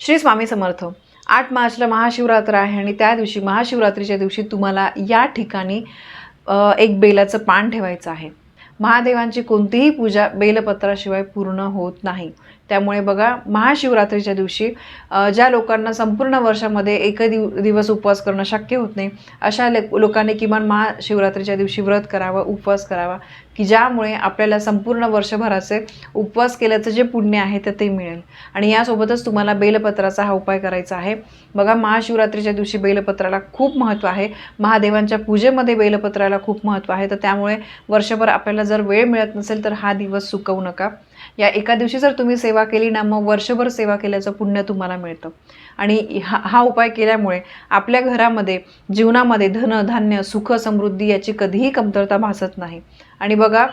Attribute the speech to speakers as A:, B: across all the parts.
A: श्री स्वामी समर्थ. आठ मार्चला महाशिवरात्र आहे आणि त्या दिवशी महाशिवरात्रीच्या दिवशी तुम्हाला या ठिकाणी एक बेलाचं पान ठेवायचं आहे. महादेवांची कोणतीही पूजा बेलपत्राशिवाय पूर्ण होत नाही. त्यामुळे बघा महाशिवरात्रीच्या दिवशी ज्या लोकांना संपूर्ण वर्षामध्ये एक दिव दिवस उपवास करणं शक्य होत नाही अशा ले लोकांनी किमान महाशिवरात्रीच्या दिवशी व्रत करावं उपवास करावा की ज्यामुळे आपल्याला संपूर्ण वर्षभराचे उपवास केल्याचं जे पुण्य आहे तर ते मिळेल. आणि यासोबतच तुम्हाला बेलपत्राचा हा उपाय करायचा आहे. बघा महाशिवरात्रीच्या दिवशी बेलपत्राला खूप महत्त्व आहे. महादेवांच्या पूजेमध्ये बेलपत्राला खूप महत्त्व आहे. तर त्यामुळे वर्षभर आपल्याला जर वेळ मिळत नसेल तर हा दिवस चुकवू नका. या एका दिवशी जर तुम्ही सेवा केली ना मग वर्षभर सेवा केल्याचं पुण्य तुम्हाला मिळतं. आणि हा हा उपाय केल्यामुळे आपल्या घरामध्ये जीवनामध्ये धन धान्य सुख समृद्धी याची कधीही कमतरता भासत नाही. आणि बघा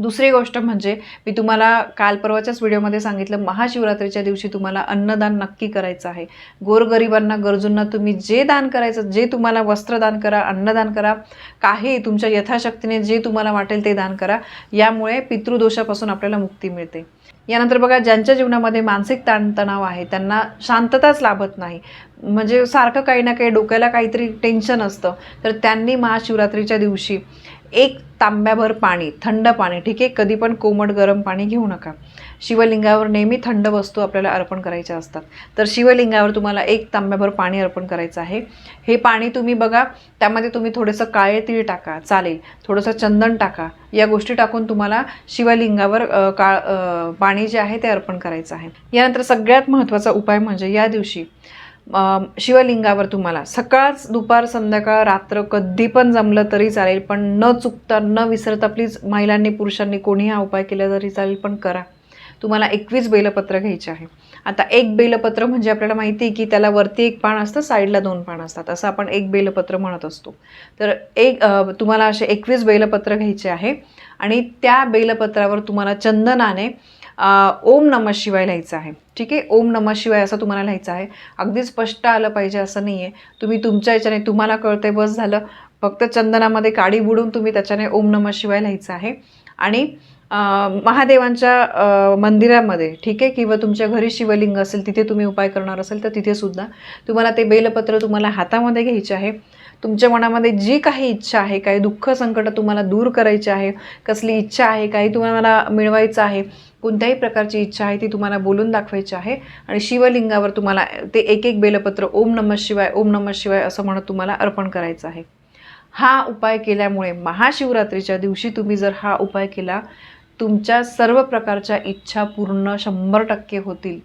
A: दुसरी गोष्ट म्हणजे मी तुम्हाला काल परवाच्याच व्हिडिओमध्ये सांगितलं महाशिवरात्रीच्या दिवशी तुम्हाला अन्नदान नक्की करायचं आहे. गोरगरिबांना गरजूंना तुम्ही जे दान करायचं जे तुम्हाला वस्त्रदान करा अन्नदान करा काही तुमच्या यथाशक्तीने जे तुम्हाला वाटेल ते दान करा यामुळे पितृदोषापासून आपल्याला मुक्ती मिळते. यानंतर बघा ज्यांच्या जीवनामध्ये मानसिक ताणतणाव आहे त्यांना शांतताच लाभत नाही. म्हणजे सारखं काही ना काही डोक्याला काहीतरी टेन्शन असतं. तर त्यांनी महाशिवरात्रीच्या दिवशी एक तांब्याभर पाणी थंड पाणी ठीक आहे? कधी पण कोमट गरम पाणी घेऊ नका. शिवलिंगावर नेहमी थंड वस्तू आपल्याला अर्पण करायच्या असतात. तर शिवलिंगावर तुम्हाला एक तांब्याभर पाणी अर्पण करायचं आहे. हे पाणी तुम्ही बघा त्यामध्ये तुम्ही थोडंसं काळे तीळ टाका चालेल. थोडंसं चंदन टाका. या गोष्टी टाकून तुम्हाला शिवलिंगावर काळ पाणी जे आहे ते अर्पण करायचं आहे. यानंतर सगळ्यात महत्त्वाचा उपाय म्हणजे या दिवशी शिवलिंगावर तुम्हाला. सकाळच दुपार संध्याकाळ रात्र कधी पण जमलं तरी चालेल पण न चुकता न विसरता प्लीज महिलांनी पुरुषांनी कोणीही हा उपाय केला तरी चालेल पण करा. तुम्हाला एकवीस बेलपत्र घ्यायचे आहे. आता एक बेलपत्र म्हणजे आपल्याला माहिती आहे की त्याला वरती एक पान असतं साईडला दोन पान असतात. असं आपण एक बेलपत्र म्हणत असतो. तर एक तुम्हाला असे एकवीस बेलपत्र घ्यायचे आहे. आणि त्या बेलपत्रावर तुम्हाला चंदनाने ओम नमः शिवाय लिहायचं आहे. ठीक आहे? ओम नमः शिवाय असं तुम्हाला लिहायचं आहे. अगदी स्पष्ट आलं पाहिजे असं नाही आहे तुम्ही तुमच्या याच्याने तुम्हाला कळते बस झालं. फक्त चंदनामध्ये काडी बुडून तुम्ही त्याच्याने ओम नमः शिवाय लिहायचं आहे. आणि महादेवांच्या मंदिरामध्ये ठीक आहे? किंवा तुमच्या घरी शिवलिंग असेल तिथे तुम्ही उपाय करणार असेल तर तिथेसुद्धा तुम्हाला ते बेलपत्र तुम्हाला हातामध्ये घ्यायचे आहे. तुमच्या मनामध्ये जी काही इच्छा आहे काही दुःख संकट तुम्हाला दूर करायची आहे कसली इच्छा आहे काही तुम्हाला मिळवायचं आहे कोणत्याही प्रकारची इच्छा आहे ती तुम्हाला बोलून दाखवायची आहे आणि शिवलिंगावर तुम्हाला ते एक एक बेलपत्र ओम नमः शिवाय ओम नमः शिवाय असं म्हणत तुम्हाला अर्पण करायचं आहे. हा उपाय केल्यामुळे महाशिवरात्रीच्या दिवशी तुम्ही जर हा उपाय केला तुमच्या सर्व प्रकारच्या इच्छा पूर्ण शंभर टक्के होतील.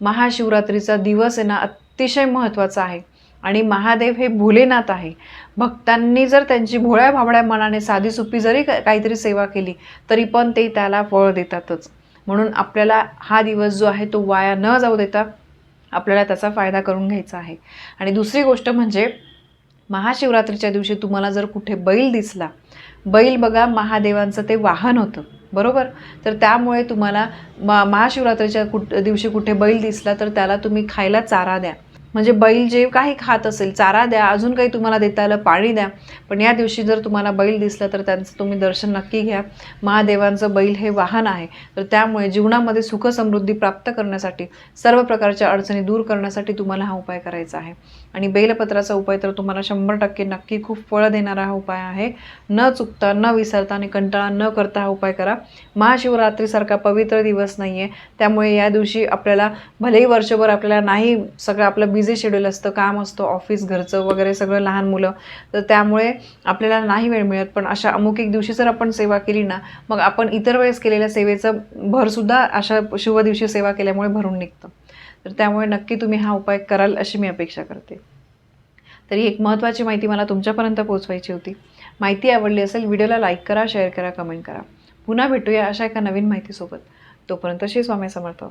A: महाशिवरात्रीचा दिवस आहे ना अतिशय महत्त्वाचा आहे. आणि महादेव हे भोलेनाथ आहे. भक्तांनी जर त्यांची भोळ्या भाबड्या मनाने साधी सुपी जरी काहीतरी सेवा केली तरी पण ते त्याला फळ देतातच. म्हणून आपल्याला हा दिवस जो आहे तो वाया न जाऊ देता आपल्याला त्याचा फायदा करून घ्यायचा आहे. आणि दुसरी गोष्ट म्हणजे महाशिवरात्रीच्या दिवशी तुम्हाला जर कुठे बैल दिसला बैल बघा महादेवांचं ते वाहन होतं बरोबर? तर त्यामुळे तुम्हाला म महाशिवरात्रीच्या कुठ दिवशी कुठे बैल दिसला तर त्याला तुम्ही खायला चारा द्या. म्हणजे बैल जे काही खात असेल चारा द्या अजून काही तुम्हाला देता आलं पाणी द्या पण या दिवशी जर तुम्हाला बैल दिसलं तर त्यांचं तुम्ही दर्शन नक्की घ्या. महादेवांचं बैल हे वाहन आहे. तर त्यामुळे जीवनामध्ये सुख समृद्धी प्राप्त करण्यासाठी सर्व प्रकारच्या अडचणी दूर करण्यासाठी तुम्हाला हा उपाय करायचा आहे. आणि बेलपत्राचा उपाय तर तुम्हाला शंभर टक्के नक्की खूप फळ देणारा हा उपाय आहे. न चुकता न विसरता आणि कंटाळा न करता हा उपाय करा. महाशिवरात्रीसारखा पवित्र दिवस नाही आहे त्यामुळे या दिवशी आपल्याला भलेही वर्षभर आपल्याला नाही सगळं आपलं बिझी शेड्यूल असतं काम असतं ऑफिस घरचं वगैरे सगळं लहान मुलं तर त्यामुळे आपल्याला नाही वेळ मिळत. पण अशा अमुक एक दिवशी जर आपण सेवा केली ना मग आपण इतर वेळेस केलेल्या सेवेचं भरसुद्धा अशा शुभ दिवशी सेवा केल्यामुळे भरून निघतं. तर त्यामुळे नक्की तुम्ही हा उपाय कराल अशी मी अपेक्षा करते. तरी एक महत्त्वाची माहिती मला तुमच्यापर्यंत पोहोचवायची होती. माहिती आवडली असेल व्हिडिओला लाईक करा शेअर करा कमेंट करा. पुन्हा भेटूया अशा एका नवीन माहितीसोबत. तोपर्यंत श्री स्वामी समर्थ.